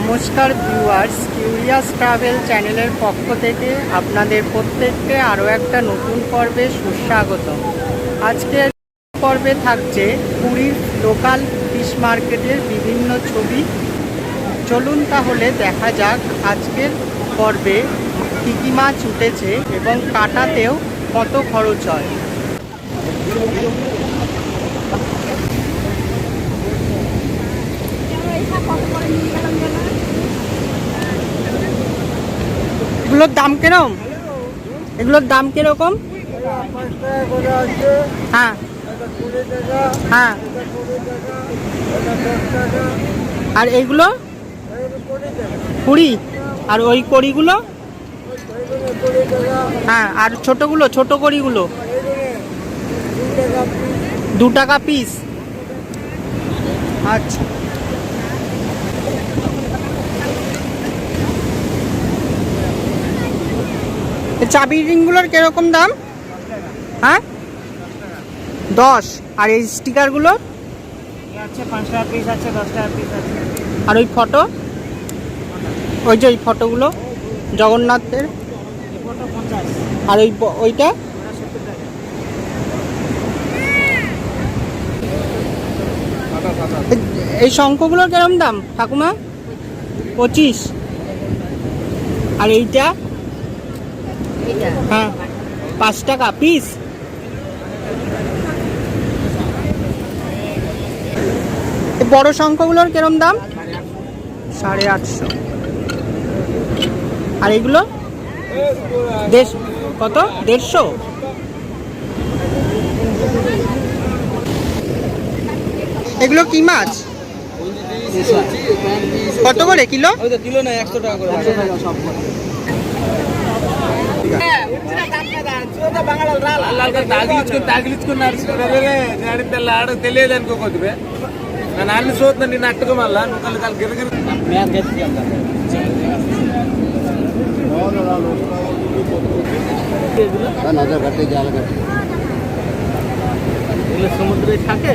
নমস্কার viewers curious travel চ্যানেলের পক্ষ থেকে আপনাদের প্রত্যেককে আরও একটা নতুন পর্বে সুস্বাগত আজকের পর্বে থাকছে পুরীর লোকাল ফিশ মার্কেটের বিভিন্ন ছবি। চলুন তাহলে দেখা যাক আজকের পর্বে কী কী মাছ উঠেছে এবং কাটাতেও কত খরচ হয়। এগুলোর দাম কীরকম? এগুলোর দাম কীরকম? হ্যাঁ। হ্যাঁ। আর এইগুলো কুড়ি। আর ওই কড়িগুলো? হ্যাঁ আর ছোটোগুলো, ছোটো কড়িগুলো। দু টাকা পিস আচ্ছা। চাবি রিংগুলোর কীরকম দাম? হ্যাঁ? দশ। আর এই স্টিকারগুলো? আর ওই ফটো? ওই যে ওই ফটোগুলো? জগন্নাথের? আর ওই ওইটা? এই শঙ্খগুলোর কিরম দাম ঠাকুমা? পঁচিশ। আর এইটা? হ্যাঁ। পাঁচ টাকা পিস বড় শঙ্খগুলোর কিরম দাম? সাড়ে আটশো। আর এগুলো? কত? দেড়শো? এগুলো কি মাছ? কত করে কিলো? কিলো না একশো টাকা করে తగిలించుకుని తగిలించుకున్నారు జాడితల్లి ఆడ తెలియదు అనుకోకొద్దు నా నాన్న చూస్తున్నా నిన్ను అట్టుకో మళ్ళా నువ్వు కళ్ళు కళ్ళు గిరగిరి সমুদ্রে থাকে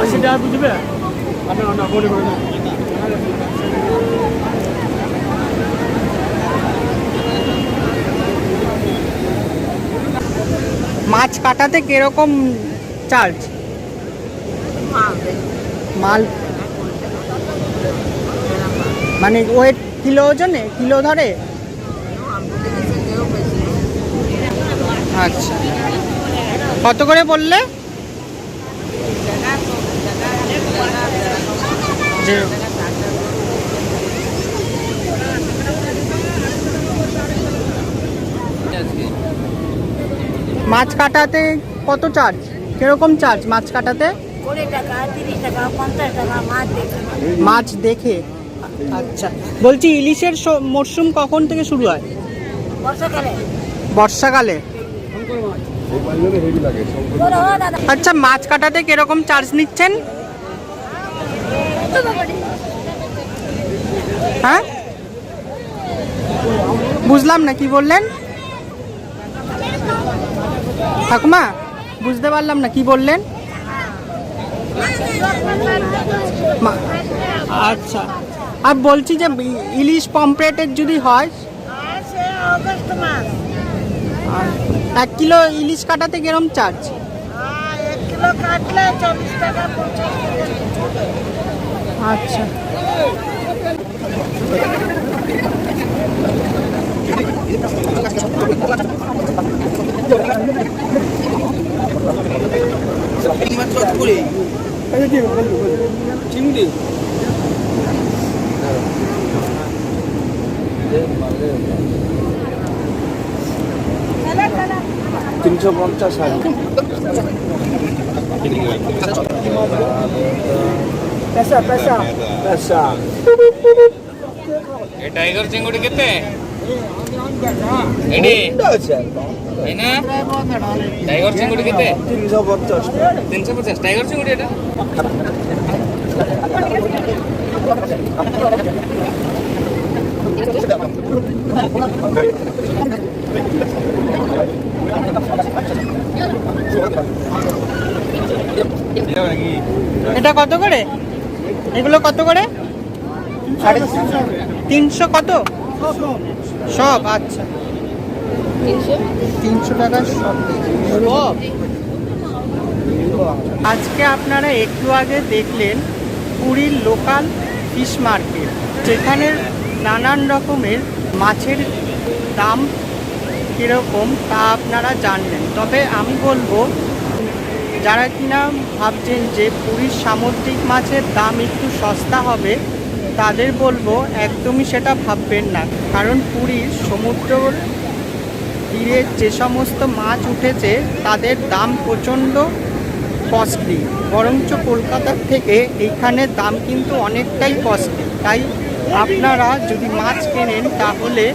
আশি টাকা বুঝবে আপনার না মনে করে মাছ কাটাতে কীরকম চার্জ মাল। মানে ওয়েট কিলো ওজনে? কিলো ধরে? আচ্ছা। কত করে বললে যে মাছ কাটাতে কত চার্জ কীরকম চার্জ মাছ কাটাতে? টাকা পঞ্চাশ টাকা মাছ দেখে। আচ্ছা। বলছি ইলিশের মরশুম কখন থেকে শুরু হয়? বর্ষাকালে। বর্ষাকালে? আচ্ছা মাছ কাটাতে কীরকম চার্জ নিচ্ছেন? হ্যাঁ? বুঝলাম না কি বললেন? ঠাকুমা বুঝতে পারলাম না কি বললেন? আচ্ছা। আর বলছি যে ইলিশ পম্পলেটের যদি হয়? এক কিলো ইলিশ কাটাতে কিরম চার্জ? আচ্ছা। चिंगड़ी तीन सौ पंचाश पैसा पैसा पैसा ये टाइगर चिंगड़ी कितने টাইগর চিংড়ি কেতে তিনশো পঞ্চাশ তিনশো পঞ্চাশ। টাইগর চিংড়ি এটা? এটা কত করে? এগুলো কত করে? তিনশো কত? সব আচ্ছা। তিনশো? টাকা সব। সব? আজকে আপনারা একটু আগে দেখলেন পুরীর লোকাল ফিশ মার্কেট যেখানে নানান রকমের মাছের দাম কীরকম তা আপনারা জানলেন। তবে আমি বলব যারা কিনা ভাবছেন যে পুরীর সামুদ্রিক মাছের দাম একটু সস্তা হবে তাদের বলব, একদমই সেটা ভাববেন না। কারণ পুরীর সমুদ্র তীরে যে সমস্ত মাছ উঠেছে, তাদের দাম প্রচণ্ড কস্টলি। বরঞ্চ কলকাতার থেকে এইখানে দাম কিন্তু অনেকটাই কস্টলি। তাই আপনারা যদি মাছ কেনেন, তাহলে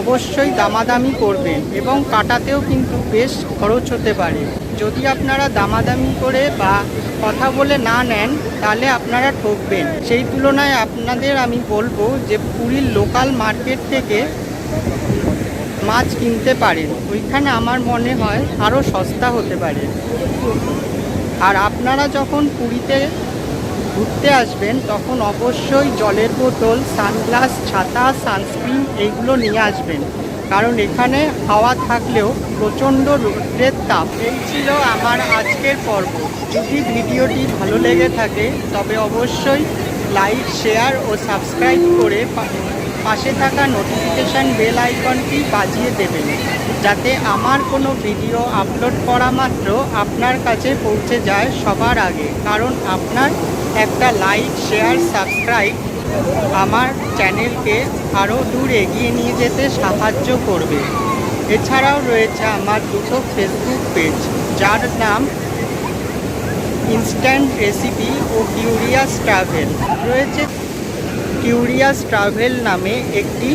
অবশ্যই দামাদামি করবেন এবং কাটাতেও কিন্তু বেশ খরচ হতে পারে। যদি আপনারা দামাদামি করে বা কথা বলে না নেন, তাহলে আপনারা ঠকবেন। সেই তুলনায় আপনাদের আমি বলব যে পুরীর লোকাল মার্কেট থেকে মাছ কিনতে পারেন। ওইখানে আমার মনে হয় আরও সস্তা হতে পারে। আর আপনারা যখন পুরীতে ঘুরতে আসবেন, তখন অবশ্যই জলের বোতল, সানগ্লাস, ছাতা, সানস্ক্রিন এইগুলো নিয়ে আসবেন। কারণ এখানে হাওয়া থাকলেও প্রচণ্ড রোদ্রের তাপ। এই ছিল আমার আজকের পর্ব। যদি ভিডিওটি ভালো লেগে থাকে, তবে অবশ্যই লাইক, শেয়ার ও সাবস্ক্রাইব করে পাশে থাকা নোটিফিকেশান বেল আইকনটি বাজিয়ে দেবেন। যাতে আমার কোনো ভিডিও আপলোড করা মাত্র আপনার কাছে পৌঁছে যায় সবার আগে। কারণ আপনার একটা লাইক, শেয়ার, সাবস্ক্রাইব আমার চ্যানেলকে আরও দূর এগিয়ে নিয়ে যেতে সাহায্য করবে। এছাড়াও রয়েছে আমার দুটো ফেসবুক পেজ যার নাম ইনস্ট্যান্ট রেসিপি ও কিউরিয়াস ট্রাভেল রয়েছে কিউরিয়াস ট্রাভেল নামে একটি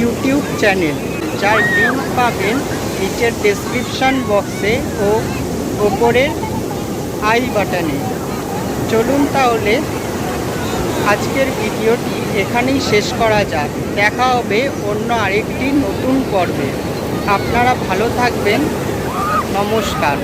ইউটিউব চ্যানেল যার লিঙ্ক পাবেন নিচের ডেসক্রিপশান বক্সে ও ওপরের আই বাটনে। চলুন তাহলে আজকের ভিডিওটি এখানেই শেষ করা যাক। দেখা হবে অন্য আরেকটি নতুন পর্বে। আপনারা ভালো থাকবেন। নমস্কার।